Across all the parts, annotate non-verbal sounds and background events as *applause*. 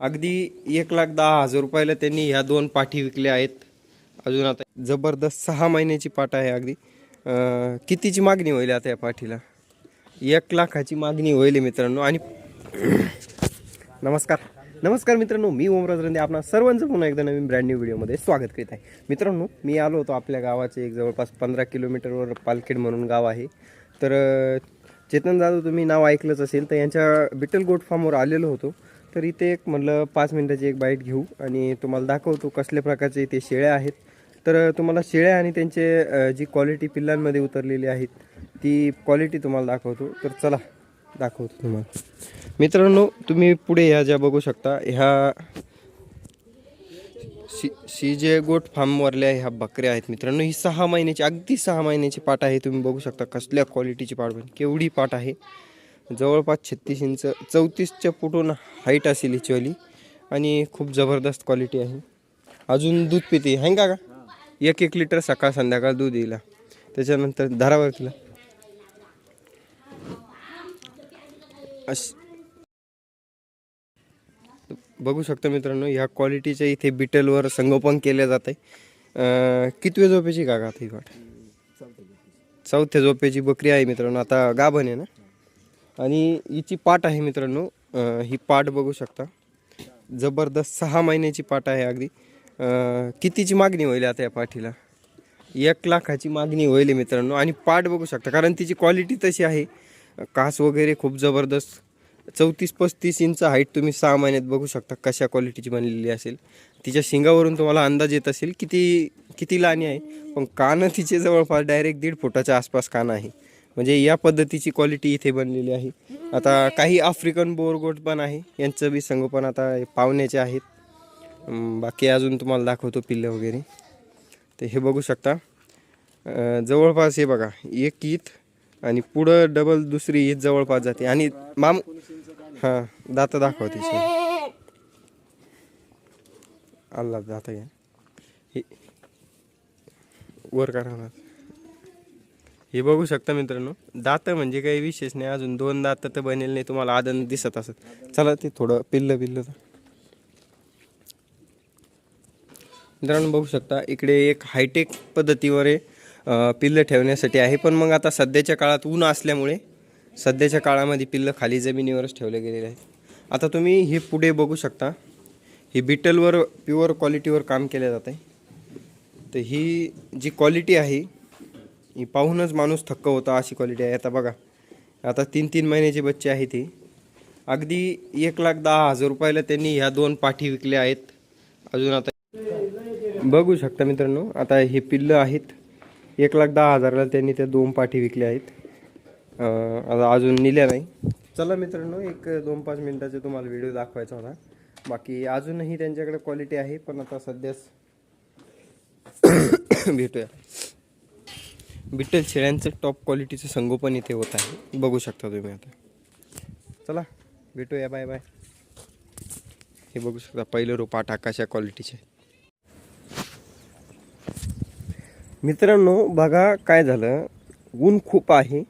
अगदी एक लाख दहा हजार रुपयाला त्यांनी ह्या दोन पाठी विकल्या आहेत. अजून आता जबरदस्त सहा महिन्याची पाठ आहे अगदी. कितीची मागणी होईल आता या पाठीला? एक लाखाची मागणी होईल मित्रांनो. आणि *clears throat* नमस्कार. नमस्कार मित्रांनो मी ओमराज रंदे आपणा सर्वांचं पुन्हा एकदा नवीन ब्रँड न्यू व्हिडिओमध्ये स्वागत करीत आहे. मित्रांनो मी आलो होतो आपल्या गावाचे एक जवळपास पंधरा किलोमीटरवर पालखेड म्हणून गाव आहे. तर चेतन जाधव तुम्ही नाव ऐकलंच असेल तर यांच्या बिटल गोट फार्मवर आलेलो होतो. तर इथे एक म्हणलं पाच मिनटाची एक बाईट घेऊ आणि तुम्हाला दाखवतो कसल्या प्रकारचे इथे शेळ्या आहेत. तर तुम्हाला शेळ्या आणि त्यांचे जी क्वालिटी पिल्लांमध्ये उतरलेली आहेत ती क्वालिटी तुम्हाला दाखवतो. तर चला दाखवतो तुम्हाला. मित्रांनो तुम्ही पुढे ह्या ज्या बघू शकता ह्या सी सी जे गोट फार्मवरल्या ह्या बकऱ्या आहेत मित्रांनो. ही सहा महिन्याची अगदी सहा महिन्याची पाट आहे. तुम्ही बघू शकता कसल्या क्वालिटीची पाट पण केवढी पाट आहे. जवळपास छत्तीस इंच चौतीसच्या फुटून हाईट असेल हिचीवाली आणि खूप जबरदस्त क्वालिटी आहे. अजून दूध पिते. आहे का का एक एक लिटर सकाळ संध्याकाळ दूध येईल. त्याच्यानंतर धारावर तिला अश बघू शकता मित्रांनो ह्या क्वालिटीच्या इथे बिटलवर संगोपन केलं जात आहे कितव्या झोपेची का ही वाट? चौथ्या झोपेची बकरी आहे मित्रांनो आता गाभण आहे ना? आणि हिची पाट आहे मित्रांनो ही पाट बघू शकता. जबरदस्त सहा महिन्याची पाट आहे अगदी. कितीची मागणी होईल आता या पाठीला? एक लाखाची मागणी होईल मित्रांनो आणि पाट बघू शकता कारण तिची क्वालिटी तशी आहे. कास वगैरे खूप जबरदस्त. चौतीस पस्तीस इंच हाईट तुम्ही सहा महिन्यात बघू शकता कशा क्वालिटीची बनलेली असेल. तिच्या शिंगावरून तुम्हाला अंदाज येत असेल किती किती लाणी आहे. पण कानं तिचे जवळपास डायरेक्ट दीड फुटाच्या आसपास कानं आहे. म्हणजे या पद्धतीची क्वालिटी इथे बनलेली आहे. आता काही आफ्रिकन बोरगोट पण आहे. यांचं बी संगोपन आता पावण्याचे आहेत. बाकी अजून तुम्हाला दाखवतो पिल्लं वगैरे. तर हे बघू शकता. जवळपास हे बघा एक ईद आणि पुढं डबल दुसरी ही जवळपास जाते. आणि माम हां दात दाखवते. अल्ला दाता घ्या. हे वर करा ना. हे बघू शकता मित्रांनो दात म्हणजे काही विशेष नाही. अजून दोन दात तर बनेल नाही. तुम्हाला आदन दिसत असत चला ते थोडं पिल्लं पिल्लं मित्रांनो बघू शकता इकडे एक हायटेक पद्धतीवर आहे. पिल्लं ठेवण्यासाठी आहे. पण मग आता सध्याच्या काळात ऊन असल्यामुळे सध्याच्या काळामध्ये पिल्लं खाली जमिनीवरच ठेवले गेलेले आहेत. आता तुम्ही हे पुढे बघू शकता. ही बिटलवर प्युअर क्वालिटीवर काम केलं जात आहे. तर ही जी क्वालिटी आहे ही पाहूनच माणूस थक्क होता अशी क्वालिटी आहे. आता बघा आता तीन तीन महिन्याचे बच्चे आहेत ते. अगदी एक लाख दहा हजार रुपयाला त्यांनी ह्या दोन पाठी विकल्या आहेत. अजून आता बघू शकता मित्रांनो आता हे पिल्लं आहेत. एक लाख दहा हजाराला त्यांनी त्या दोन पाठी विकल्या आहेत. आता अजून निल्या नाही. चला मित्रांनो एक दोन पाच मिनटाचे तुम्हाला व्हिडिओ दाखवायचा होता. बाकी अजूनही त्यांच्याकडे क्वालिटी आहे पण आता सध्याच *coughs* भेटूया. बिट्टल शेळ्यांचं टॉप क्वालिटीचं संगोपन इथे होत आहे. बघू शकता तुम्ही आता. चला भेटूया बाय बाय हे बघू शकता पहिलं रोपाट कशा क्वालिटीचे मित्रांनो बघा काय झालं. ऊन खूप आहे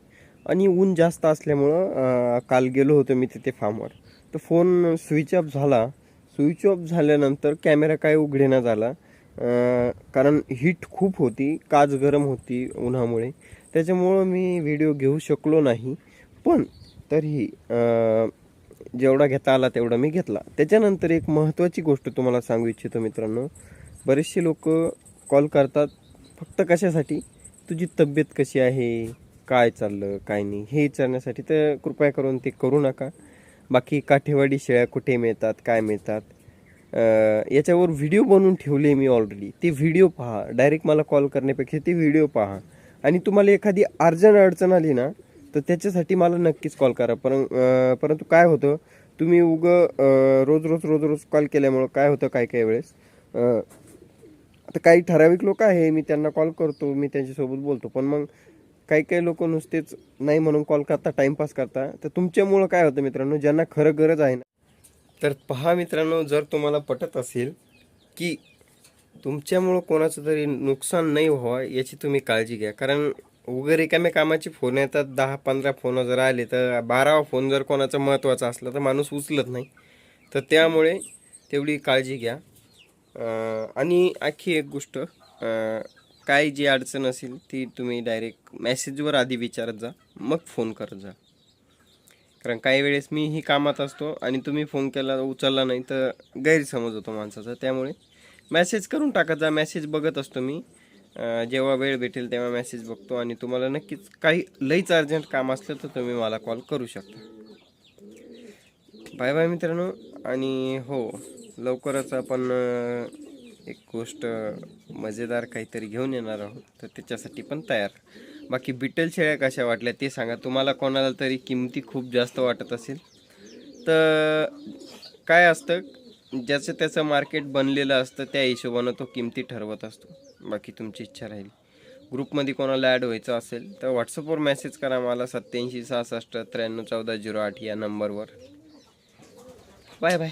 आणि ऊन जास्त असल्यामुळं काल गेलो होतो मी तिथे फार्मवर तर फोन स्विच ऑफ झाला. स्विच ऑफ झाल्यानंतर कॅमेरा काय उघडेना झाला. कारण हीट खूप होती काच गरम होती उन्हामुळे. त्याच्यामुळं मी व्हिडिओ घेऊ शकलो नाही. पण तरीही जेवढा घेता आला तेवढा मी घेतला. त्याच्यानंतर एक महत्त्वाची गोष्ट तुम्हाला सांगू इच्छितो मित्रांनो. बरेचसे लोक कॉल करतात फक्त कशासाठी? तुझी तब्येत कशी आहे? काय चाललं? काय नाही? हे विचारण्यासाठी तर कृपया करून ते करू नका. बाकी काठेवाडी शेळ्या कुठे मिळतात? काय मिळतात? याच्यावर व्हिडिओ बनवून ठेवले मी ऑलरेडी ते व्हिडिओ पहा. डायरेक्ट मला कॉल करण्यापेक्षा ते व्हिडिओ पहा. आणि तुम्हाला एखादी अर्जंट अडचण आली ना तर त्याच्यासाठी मला नक्कीच कॉल करा. परं परंतु काय होतं? तुम्ही उगं रोज रोज रोज रोज कॉल केल्यामुळं काय होतं? काय काय वेळेस? आता काही ठराविक लोक आहे मी त्यांना कॉल करतो मी त्यांच्यासोबत बोलतो. पण मग काही काही लोक नुसतेच नाही म्हणून कॉल करता टाइमपास करता. तर तुमच्यामुळं काय होतं मित्रांनो? ज्यांना खरं गरज आहे ना. तर पहा मित्रांनो जर तुम्हाला पटत असेल की तुमच्यामुळं कोणाचं तरी नुकसान नाही व्हावं याची तुम्ही काळजी घ्या. कारण वगैरे रिकाम्या कामाचे फोन येतात दहा पंधरा फोन जर आले तर बारावा फोन जर कोणाचा महत्त्वाचा असला तर माणूस उचलत नाही. तर त्यामुळे तेवढी काळजी घ्या. आणि आणखी एक गोष्ट काय जी अडचण असेल ती तुम्ही डायरेक्ट मेसेजवर आधी विचारत जा मग फोन करत जा. कारण काही वेळेस मी ही कामात असतो आणि तुम्ही फोन केला उचलला नाही तर गैरसमज होतो माणसाचा. त्यामुळे मेसेज करून टाकत जा मेसेज बघत असतो मी. जेव्हा वेळ भेटेल तेव्हा मेसेज बघतो आणि तुम्हाला नक्कीच काही लईच अर्जंट काम असलं तर तुम्ही मला कॉल करू शकता. बाय बाय मित्रांनो आणि हो. लवकरच आपण एक गोष्ट मजेदार काहीतरी घेऊन येणार आहोत. तर त्याच्यासाठी पण तयार. बाकी बिटल शेळ्या कशा वाटल्या ते सांगा. तुम्हाला कोणाला तरी किमती खूप जास्त वाटत असेल. तर काय असतं ज्याचं त्याचं मार्केट बनलेलं असतं त्या हिशोबानं तो किमती ठरवत असतो. बाकी तुमची इच्छा राहील. ग्रुपमध्ये कोणाला ॲड व्हायचं असेल तर व्हॉट्सअपवर मेसेज करा मला. सत्याऐंशी सहासष्ट त्र्याण्णव चौदा झिरो आठ या नंबरवर. Bye bye.